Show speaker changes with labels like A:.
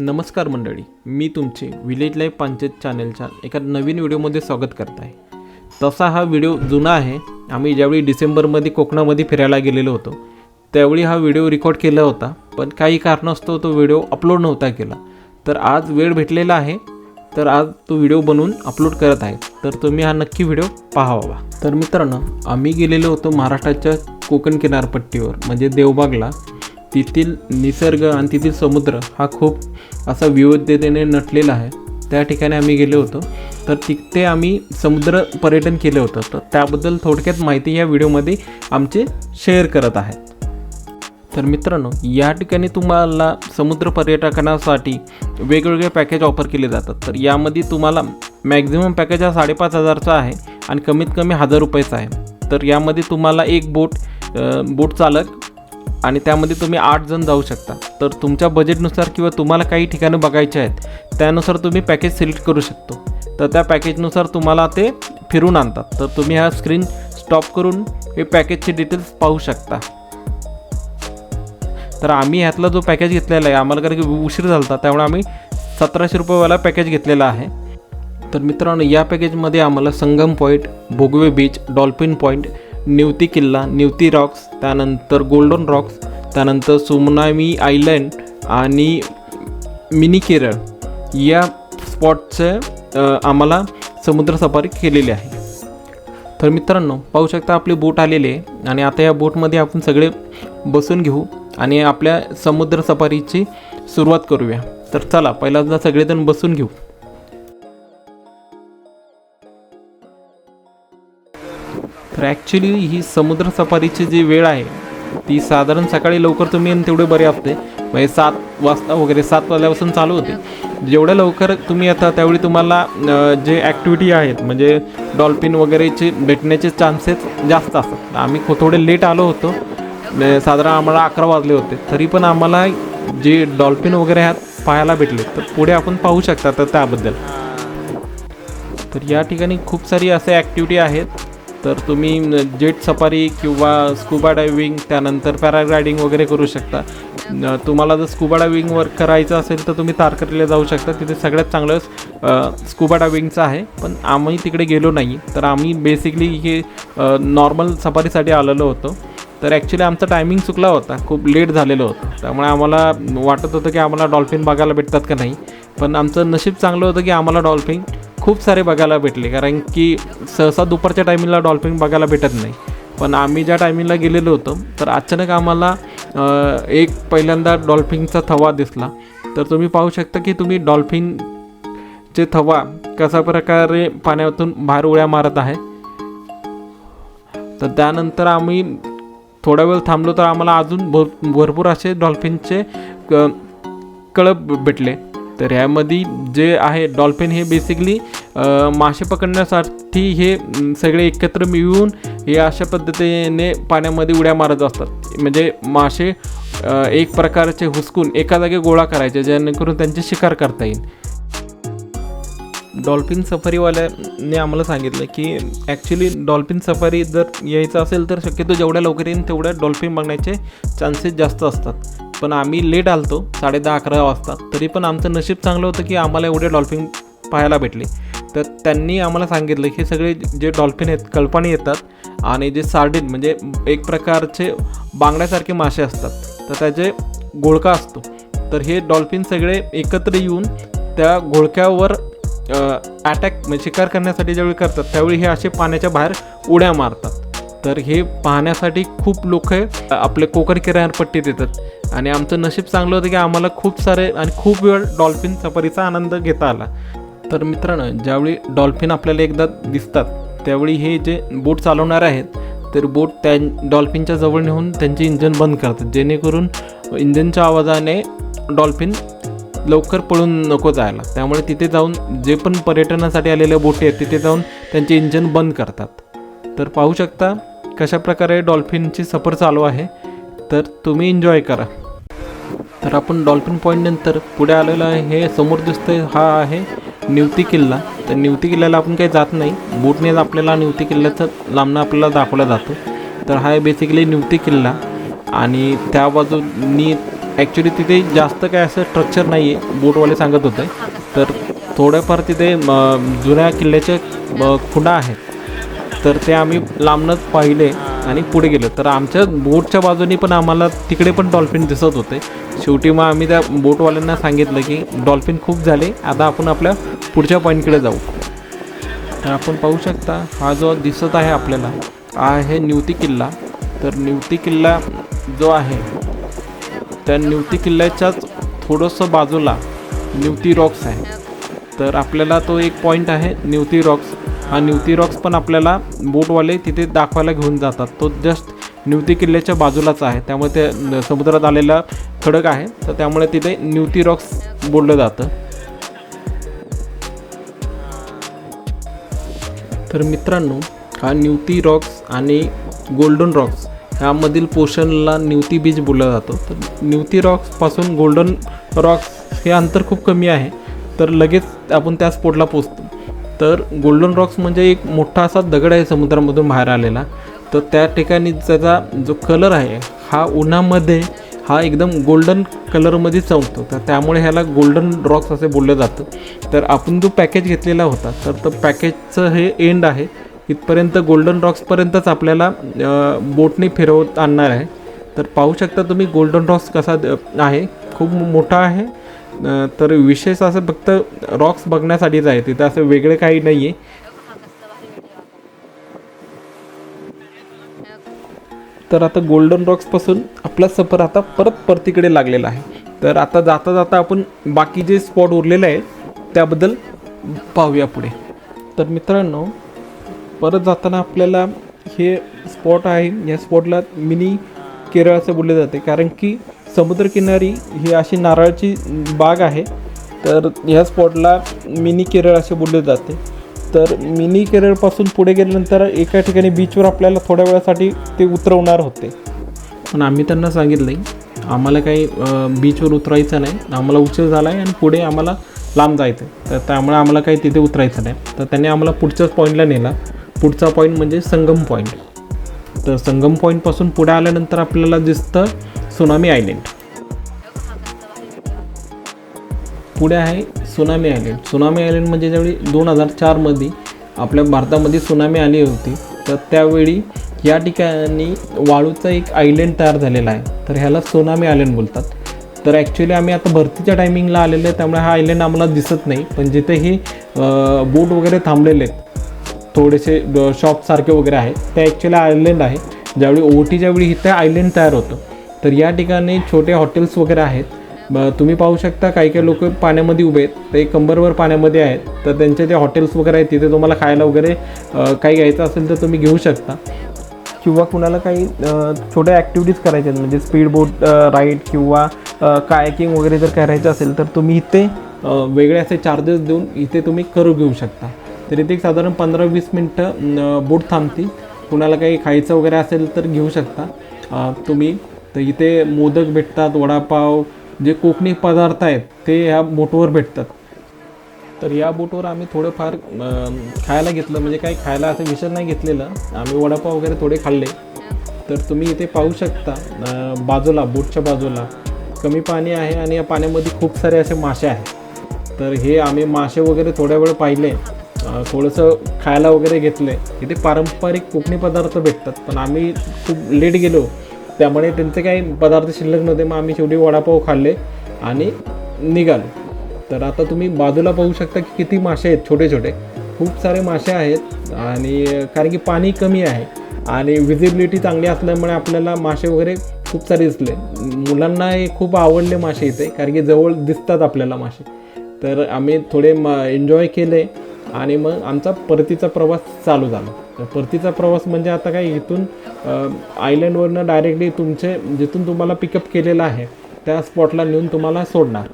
A: नमस्कार मंडळी मी तुमचे विलेज लाईफ पंचायत चॅनलच्या एका नवीन व्हिडिओमध्ये स्वागत करत आहे तसा हा व्हिडिओ जुना आहे आम्ही ज्यावेळी डिसेंबरमध्ये कोकणामध्ये फिरायला गेलेलो होतो त्यावेळी हा व्हिडिओ रेकॉर्ड केला होता पण काही कारणास्तव तो व्हिडिओ अपलोड नव्हता केला. तर आज वेळ भेटलेला आहे तर आज तो व्हिडिओ बनवून अपलोड करत आहे तर तुम्ही हा नक्की व्हिडिओ पाहावा तर मित्रांनो आम्ही गेलेलो होतो महाराष्ट्राच्या कोकण किनारपट्टीवर म्हणजे देवबागला. तेथील निसर्ग आणि तेथील समुद्र हा खूप असा विविधतेने नटलेला आहे. त्या ठिकाणी आम्ही गेलो होतो. तर तिथे आम्ही समुद्र पर्यटन केलं होतं. तर त्याबद्दल थोडक्यात माहिती या व्हिडिओमध्ये आमचे शेअर करत आहेत तर मित्रांनो या ठिकाणी तुम्हाला समुद्र पर्यटकांसाठी वेगवेगळे पॅकेज ऑफर केले जातात. तर यामध्ये तुम्हाला मॅक्झिमम पॅकेज हा साडेपाच हजारचा आहे आणि कमीत कमी हजार रुपयाचा आहे. तर यामध्ये तुम्हाला एक बोट बोट चालक आणि त्यामध्ये तुम्ही आठ जण जाऊ शकता. तर तुमच्या बजेटनुसार किंवा तुम्हाला काही ठिकाणं बघायचे आहेत त्यानुसार तुम्ही पॅकेज सिलेक्ट करू शकतो. तर त्या पॅकेजनुसार तुम्हाला ते फिरून आणतात. तर तुम्ही हा स्क्रीन स्टॉप करून हे पॅकेजचे डिटेल्स पाहू शकता. तर आम्ही ह्यातला जो पॅकेज घेतलेला आहे आम्हाला कारण की उशीर झाला होता त्यामुळे आम्ही सतराशे रुपयेवाला पॅकेज घेतलेला आहे. तर मित्रांनो या पॅकेजमध्ये आम्हाला Sangam point Bhogwe beach dolphin point Nivati किल्ला निवती रॉक्स त्यानंतर गोल्डन रॉक्स त्यानंतर सुमनामी आयलँड आणि मिनी केरळ या स्पॉटचं आम्हाला समुद्र सफारी केलेली आहे. तर मित्रांनो पाहू शकता आपले बोट आलेले आहे आणि आता या बोटमध्ये आपण सगळे बसून घेऊ आणि आपल्या समुद्र सफारीची सुरुवात करूया. तर चला पहिल्यांदा सगळेजण बसून घेऊ. तर ॲक्च्युली ही समुद्र सफारीची जी वेळ आहे ती साधारण सकाळी लवकर तुम्ही तेवढे बरे असते. म्हणजे सात वाजता वगैरे सात वाजल्यापासून चालू होते. जेवढ्या लवकर तुम्ही येता त्यावेळी तुम्हाला जे ॲक्टिव्हिटी आहेत म्हणजे डॉल्फिन वगैरेचे भेटण्याचे चान्सेस जास्त असतात. आम्ही थोडे लेट आलो होतो. साधारण आम्हाला अकरा वाजले होते. तरी पण आम्हाला जे डॉल्फिन वगैरे आहेत पाहायला भेटले. तर पुढे आपण पाहू शकता तर त्याबद्दल. तर या ठिकाणी खूप सारी असे ॲक्टिव्हिटी आहेत. तर तुम्ही जेट सफारी किंवा स्कुबा डायविंग त्यानंतर पॅराग्लायडिंग वगैरे करू शकता. तुम्हाला जर स्कुबा वर्क करायचं असेल तर तुम्ही तारकर्लीला जाऊ शकता. तिथे सगळ्यात चांगलं स्कुबा डायविंगचं आहे. पण आम्ही तिकडे गेलो नाही. तर आम्ही बेसिकली हे नॉर्मल सफारीसाठी आलेलो होतो. तर ॲक्च्युली आमचा टायमिंग चुकला होता. खूप लेट झालेलं होतं. त्यामुळे आम्हाला वाटत होतं की आम्हाला डॉल्फिन बघायला भेटतात का नाही. पण आमचं नशीब चांगलं होतं की आम्हाला डॉल्फिन खूप सारे बघायला भेटले कारण की सहसा दुपारच्या टायमिंगला डॉल्फिन बघायला भेटत नाही. पण आम्ही ज्या टायमिंगला गेलेलो होतो तर अचानक आम्हाला एक पहिल्यांदा डॉल्फिनचा थवा दिसला. तर तुम्ही पाहू शकता की तुम्ही डॉल्फिनचे थवा कशा प्रकारे पाण्यातून बाहेर उड्या मारत आहे. तर त्यानंतर आम्ही थोडा वेळ थांबलो तर आम्हाला अजून भर भरपूर असे डॉल्फिनचे क कळप भेटले. तर ह्यामध्ये जे आहे डॉल्फिन हे बेसिकली मासे पकडण्यासाठी हे सगळे एकत्र मिळून हे अशा पद्धतीने पाण्यामध्ये उड्या मारत असतात. म्हणजे मासे एक प्रकारचे हुसकून एका जागी गोळा करायचे जेणेकरून त्यांची शिकार करता येईल. डॉल्फिन सफारीवाल्याने आम्हाला सांगितलं की ॲक्च्युली डॉल्फिन सफारी जर यायचं असेल तर शक्यतो जेवढ्या लवकर येईन तेवढ्या डॉल्फिन बघण्याचे चान्सेस जास्त असतात. पण आम्ही लेट आलतो साडे दहा अकरा वाजता. तरी पण आमचं नशीब चांगलं होतं की आम्हाला एवढे डॉल्फिन पाहायला भेटले. तर त्यांनी आम्हाला सांगितलं की सगळे जे डॉल्फिन आहेत कल्पाने येतात आणि जे सार्डिन म्हणजे एक प्रकारचे बांगड्यासारखे मासे असतात. तर त्याचे घोळका असतो. तर हे डॉल्फिन सगळे एकत्र येऊन त्या घोळक्यावर अटॅक म्हणजे शिकार करण्यासाठी ज्यावेळी करतात त्यावेळी हे असे पाण्याच्या बाहेर उड्या मारतात. तर हे पाहण्यासाठी खूप लोक आपले कोकण किनारपट्टीत येतात आणि आमचं नशीब चांगलं होतं की आम्हाला खूप सारे आणि खूप वेळ डॉल्फिन सफारीचा आनंद घेता आला. तर मित्रांनो ज्यावेळी डॉल्फिन आपल्याला एकदा दिसतात त्यावेळी हे जे बोट चालवणारे आहेत तर बोट त्या डॉल्फिनच्या जवळ नेऊन त्यांचे इंजन बंद करतात. जेणेकरून इंजनच्या आवाजाने डॉल्फिन लवकर पळून नको जायला. त्यामुळे तिथे जाऊन जे पण पर्यटनासाठी आलेल्या बोटी आहेत तिथे जाऊन त्यांचे इंजन बंद करतात. तर पाहू शकता कशा प्रकारे डॉल्फिनची सफर चालू आहे. तर तुम्ही एन्जॉय करा. तर आपण डॉल्फिन पॉईंटनंतर पुढे आलेलो आहे. हे समोर दिसतंय हा आहे निवती किल्ला. तर निवती किल्ल्याला आपण काही जात नाही. बोटनेच आपल्याला निवती किल्ल्याचं लांबणं आपल्याला दाखवला जातो. तर हा आहे बेसिकली निवती किल्ला. आणि त्या बाजूनी ॲक्च्युली तिथे जास्त काय असं स्ट्रक्चर नाही आहे बोटवाले सांगत होते. तर थोड्याफार तिथे जुन्या किल्ल्याच्या खुणा आहेत. तर ते आम्ही लांबणंच पाहिले. आणि पुढे गेलो. तर आमच्या बोटच्या बाजूने पण आम्हाला तिकडे पण डॉल्फिन दिसत होते. शेवटी मग आम्ही त्या बोटवाल्यांना सांगितलं की डॉल्फिन खूप झाले आता आपण आपल्या पुढच्या पॉईंटकडे जाऊ. तर आपण पाहू शकता हा जो दिसत आहे आपल्याला हा आहे निवती किल्ला. तर निवती किल्ला जो आहे त्या निवती किल्ल्याच्याच थोडंसं बाजूला निवती रॉक्स आहे. तर आपल्याला तो एक पॉईंट आहे निवती रॉक्स हा निवती रॉक्स पण आपल्याला बोटवाले तिथे दाखवायला घेऊन जातात. तो जस्ट निवती किल्ल्याच्या बाजूलाच आहे. त्यामुळे ते समुद्रात आलेला खडक आहे. तर त्यामुळे तिथे निवती रॉक्स बोललं जातं. तर मित्रांनो हा न्यूती रॉक्स आणि गोल्डन रॉक्स ह्यामधील पोर्शनला निवती बीच बोलला जातो. तर न्यूती रॉक्सपासून गोल्डन रॉक्स हे अंतर खूप कमी आहे. तर लगेच आपण त्या स्पॉटला पोचतो तर गोल्डन रॉक्स म्हणजे एक मोठा असा दगड आहे समुद्रामधून बाहेर आलेला. तर त्या ठिकाणी त्याचा जो कलर आहे हा उन्हामध्ये हा एकदम गोल्डन कलरमध्ये चमतो तर त्यामुळे ह्याला गोल्डन रॉक्स असे बोललं जातं. तर आपण जो पॅकेज घेतलेला होता तर तो पॅकेजचं हे एंड आहे. इथपर्यंत गोल्डन रॉक्सपर्यंतच आपल्याला बोटने फिरवत आणणार आहे. तर पाहू शकता तुम्ही गोल्डन रॉक्स कसा द- आहे. खूप मोठा आहे. तर विशेष असं फक्त रॉक्स बघण्यासाठीच आहे. तिथं असं वेगळं काही नाही आहे तर आता गोल्डन रॉक्सपासून आपला सफर आता परत परतीकडे लागलेला आहे. तर आता जाता जाता आपण बाकी जे स्पॉट उरलेले आहेत त्याबद्दल पाहूया पुढे. तर मित्रांनो परत जाताना आपल्याला हे स्पॉट आहे. या स्पॉटला मिनी केरळ असं बोलले जाते. कारण की समुद्रकिनारी ही अशी नारळाची बाग आहे. तर ह्या स्पॉटला मिनी केरळ असे बोलले जाते. तर मिनी केरळपासून पुढे गेल्यानंतर एका ठिकाणी बीचवर आपल्याला थोड्या वेळासाठी ते उतरवणार होते. पण आम्ही त्यांना सांगितलं आम्हाला काही बीचवर उतरायचं नाही. आम्हाला उशीर झाला आहे आणि पुढे आम्हाला लांब जायचं आहे तर त्यामुळे आम्हाला काही तिथे उतरायचं नाही. तर त्यांनी आम्हाला पुढच्याच पॉईंटला नेला. पुढचा पॉईंट म्हणजे संगम पॉईंट तर संगम पॉईंटपासून पुढे आल्यानंतर आपल्याला दिसतं सुनामी आयलँड. पुढे आहे सुनामी आयलँड. सुनामी आयलँड म्हणजे ज्यावेळी दोन हजार चारमध्ये आपल्या भारतामध्ये सुनामी आली होती तर त्यावेळी या ठिकाणी वाळूचा एक आयलंड तयार झालेला आहे. तर ह्याला सुनामी आयलँड बोलतात. तर ॲक्च्युली आम्ही आता भरतीच्या टायमिंगला आलेलो आहे त्यामुळे हा आयलँड आम्हाला दिसत नाही. पण जिथे हे बोट वगैरे थांबलेले आहेत थोडेसे शॉपसारखे वगैरे आहेत ते ॲक्च्युली आयलँड आहे. ज्यावेळी ओटीच्या वेळी इथे आयलँड तयार होतं. तर या ठिकाणी छोटे हॉटेल्स वगैरे आहेत. तुम्ही पाहू शकता काही काही लोक पाण्यामध्ये उभे आहेत. ते कंबरवर पाण्यामध्ये आहेत. तर त्यांचे जे हॉटेल्स वगैरे आहेत तिथे तुम्हाला खायला वगैरे काही घ्यायचं असेल तर तुम्ही घेऊ शकता. किंवा कुणाला काही छोट्या ॲक्टिव्हिटीज करायच्या आहेत. म्हणजे स्पीड बोट राईड किंवा कायकिंग वगैरे जर करायचं असेल तर तुम्ही इथे वेगळे असे चार्जेस देऊन इथे तुम्ही करू घेऊ शकता. तर इथे एक साधारण पंधरा वीस मिनटं बोट थांबतील. कुणाला काही खायचं वगैरे असेल तर घेऊ शकता. तुम्ही तर इथे मोदक भेटतात वडापाव जे कोकणी पदार्थ आहेत ते ह्या बोटवर भेटतात. तर या बोटवर आम्ही थोडंफार खायला घेतलं. म्हणजे काही खायला असं विषय नाही घेतलेलं. आम्ही वडापाव वगैरे थोडे खाल्ले. तर तुम्ही इथे पाहू शकता बाजूला बोटच्या बाजूला कमी पाणी आहे आणि या पाण्यामध्ये खूप सारे असे मासे आहेत. तर हे आम्ही मासे वगैरे थोड्या वेळ पाहिले. थोडंसं खायला वगैरे घेतले. इथे पारंपरिक कोकणी पदार्थ भेटतात. पण आम्ही खूप लेट गेलो. त्यामुळे त्यांचे काही पदार्थ शिल्लक नव्हते मग आम्ही शेवटी वडापाव खाल्ले आणि निघालो. तर आता तुम्ही बाजूला पाहू शकता की किती मासे आहेत छोटे छोटे खूप सारे मासे आहेत आणि कारण की पाणी कमी आहे आणि विजिबिलिटी चांगली असल्यामुळे आपल्याला मासे वगैरे खूप सारे दिसले. मुलांना हे खूप आवडले मासे इथे कारण की जवळ दिसतात आपल्याला मासे. तर आम्ही थोडे म एन्जॉय केले. आणि मग आमचा परतीचा प्रवास चालू झाला. तर परतीचा प्रवास म्हणजे आता काय इथून आयलंडवरनं डायरेक्टली तुमचे जिथून तुम्हाला पिकअप केलेलं आहे त्या स्पॉटला नेऊन तुम्हाला सोडणार.